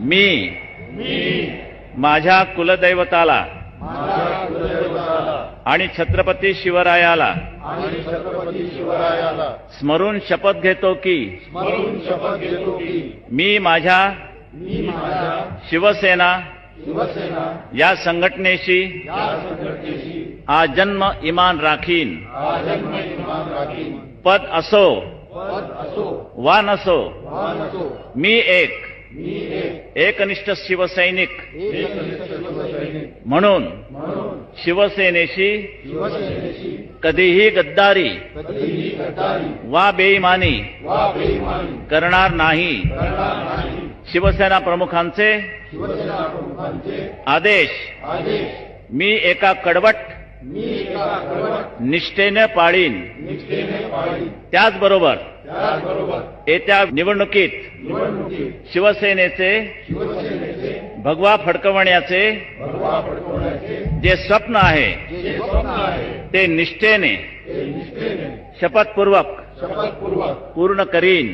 मी. माझ्या कुलदैवताला. आणि छत्रपती शिवरायाला. स्मरून शपथ घेतो की. मी माझ्या. शिवसेना. या संघटनेशी. आजन्म इमान राखीन. पद असो. वा नसो मी एक. एकनिष्ठ शिवसैनिक. म्हणून शिवसेनेशी कधीही गद्दारी वा बेईमानी करणार नाही. शिवसेना प्रमुखांचे आदेश. आदेश. मी एका कडवट मी एका कडवट निष्ठेने पाळीन. त्याचबरोबर येत्या निवडणुकीत शिवसेनेचे भगवा फडकवण्याचे जे स्वप्न आहे ते निष्ठेने शपथपूर्वक पूर्ण करीन.